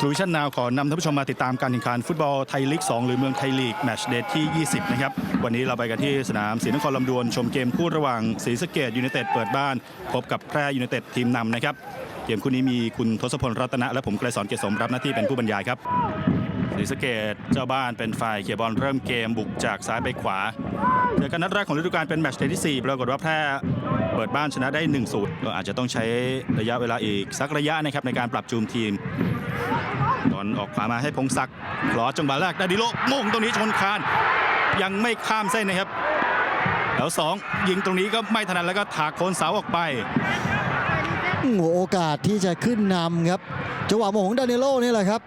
ทรูวิชั่นนาวขอนำท่านผู้ชมมาติดตามการแข่งขันฟุตบอลไทยลีก 2 หรือเมืองไทยลีกแมตช์เดทที่ 20 นะครับ วันนี้เราไปกันที่สนามศรีนครลำดวน ชมเกมคู่ระหว่างศรีสะเกดยูไนเต็ดเปิดบ้าน พบกับแพร่ยูไนเต็ดทีมนำนะครับ เกมคู่นี้มีคุณทศพลรัตนะ และผมไกรสอนเกษสมรับหน้าที่เป็นผู้บรรยายครับศรีสะเกดเจ้าบ้านเป็นฝ่ายเขียบอลเริ่มเกมบุกจากซ้ายไปขวาเจอกันนัดแรกของฤดูกาลเป็นแมตช์เดย์ที่ 4 ปรากฏว่าแพร่ เปิดบ้านชนะได้1สูตรก็อาจจะต้องใช้ระยะเวลาอีกสักระยะนะครับในการปรับจูนทีมตอนออกขวามาให้พงศักดิ์คลอจังหวะแรกดาดิโลมงตรงนี้ชนคาน ยังไม่ข้ามเส้นนะครับ แล้วสองยิงตรงนี้ก็ไม่ถนัดแล้วก็ถากโคนเสาออกไปโอ้โหโอกาสที่จะขึ้นนำครับจังหวะโมงของดานิโลนี่แหละครับ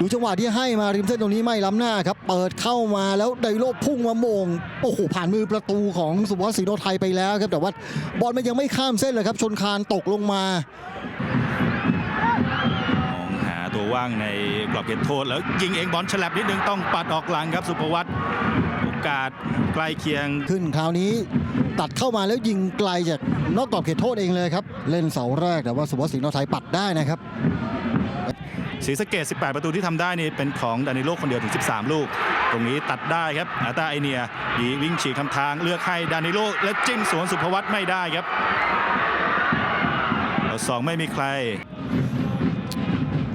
ดูจังหวะที่ให้มาริมเส้นตรงนี้ไม่ล้ำหน้าครับ เปิดเข้ามาแล้วดานิโลพุ่งมาโมงโอ้โหผ่านมือประตูของสุภวัฒน์ศรีโนไทยไปแล้วครับ แต่ว่าบอลมันยังไม่ข้ามเส้นเลยครับ ชนคานตกลงมามองหาตัวว่างในกรอบเขตโทษ แล้วยิงเองบอลฉลับนิดนึงต้องปัดออกหลังครับสุภวัตโอกาสใกล้เคียงขึ้นคราวนี้ ตัดเข้ามาแล้วยิงไกลจากนอกกรอบเขตโทษเองเลยครับ เล่นเสาแรกแต่ว่าสุภวัฒน์ศรีโนไทยปัดได้นะครับ ศรีสะเกด18 ประตูที่ทำได้นี่เป็นของดานิโลคนเดียวถึง 13 ลูก ตรงนี้ตัดได้ครับอาตาไอเนียดีวิ่งฉีกคำทางเลือกให้ดานิโลและจิ้มสวนสุภวัตไม่ได้ครับเอาสองไม่มีใคร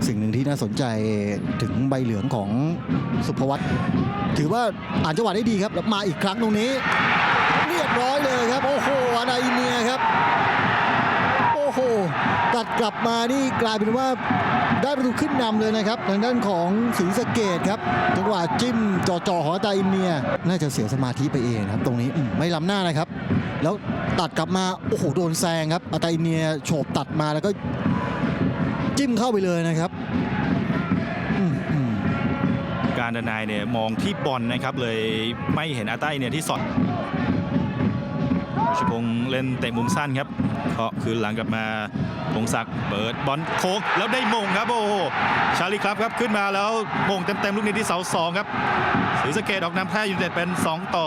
สิ่งหนึ่งที่น่าสนใจถึงใบเหลืองของสุภวัตถือว่าอ่านจังหวะได้ดีครับแล้วมาอีกครั้งตรงนี้ เรียบร้อยเลยครับ โอ้โหอานาอินเนียครับ โอ้โห ตัด กลับมานี่กลายเป็นว่าได้ประตูขึ้นนำเลยนะครับทางด้านของศรีสะเกดครับจังหวะจิ้มจ่อๆขออาตาอินเนียน่าจะเสียสมาธิไปเองนะครับ ตรงนี้ไม่ล้ำหน้านะครับ แล้วตัดกลับมาโอ้โหโดนแซงครับอาตาอินเนียโฉบตัดมาแล้วก็จิ้มเข้าไปเลยนะครับการดนายเนี่ยมองที่บอลนะครับเลยไม่เห็นอาต้เนี่ยที่สอด ชิพงษ์เล่นเตะมุมสั้นครับเคาะคืนหลังกลับมาพงศักดิ์เปิดบอลโค้งแล้วได้มงครับโอ้โหชาลีครับครับขึ้นมาแล้วมงเต็มๆลูกนี้ที่เสาสองครับศรีสะเกดออกนำแพ้ยูไนเต็ดเป็น 2 ต่อ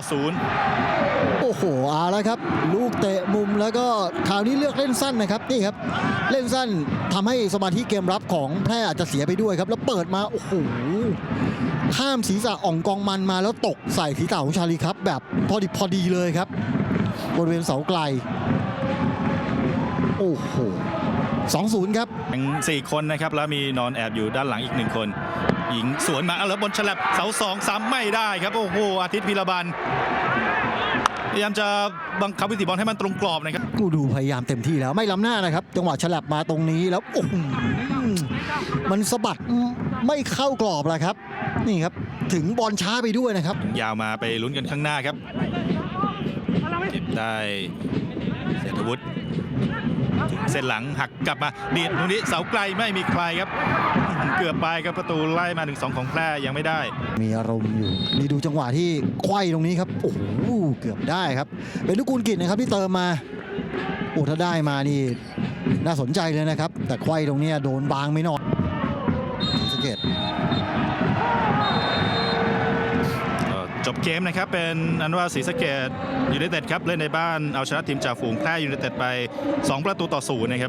0 โอ้โหเอาแล้วครับ ลูกเตะมุมแล้วก็คราวนี้เลือกเล่นสั้นนะครับนี่ครับเล่นสั้นทำให้สมาธิเกมรับของแพร่อาจจะเสียไปด้วยครับ แล้วเปิดมาโอ้โหข้ามศีรษะอ่องกองมันมาแล้วตกใส่ศีรษะของชาลีครับ แบบพอดีพอดีเลยครับ บริเวณเสาไกล โอ้โหสองศูนย์ครับทั้ง4คนนะครับ แล้วมีนอนแอบอยู่ด้านหลังอีกหนึ่งคน หญิงสวนมาเอาแล้วบนฉลับเสาสองซ้ำไม่ได้ครับ โอ้โห อาทิตย์พิรบันพยายามจะบังคับวิถีบอลให้มันตรงกรอบนะครับกูดูพยายามเต็มที่แล้วไม่ล้ำหน้านะครับ จังหวะฉลับมาตรงนี้แล้วโอ้โหมันสะบัดไม่เข้ากรอบแล้วครับ นี่ครับ ถึงบอลช้าไปด้วยนะครับ ยาวมาไปลุ้นกันข้างหน้าครับเก็บ ได้เศรษฐวุฒิถึงเส้นหลังหักกลับมาดีดตรงนี้เสาไกลไม่มีใครครับ เกือบไปครับประตูไล่มาถึงสองของแพร่ยังไม่ได้ มีอารมณ์อยู่นี่ดูจังหวะที่ไขว้ตรงนี้ครับโอ้โหเกือบได้ครับ เป็นลูกกุลกิจนะครับที่เติมมาโอ้ถ้าได้มานี่น่าสนใจเลยนะครับ แต่ไขว้ตรงนี้โดนบางไม่นอนสเก็ต จบเกมนะครับ เป็นอันว่าศรีสะเกดยูไนเต็ดครับ เล่นในบ้านเอาชนะทีมจ่าฝูงแพร่ยูไนเต็ดไป 2 ประตูต่อศูนย์นะครับ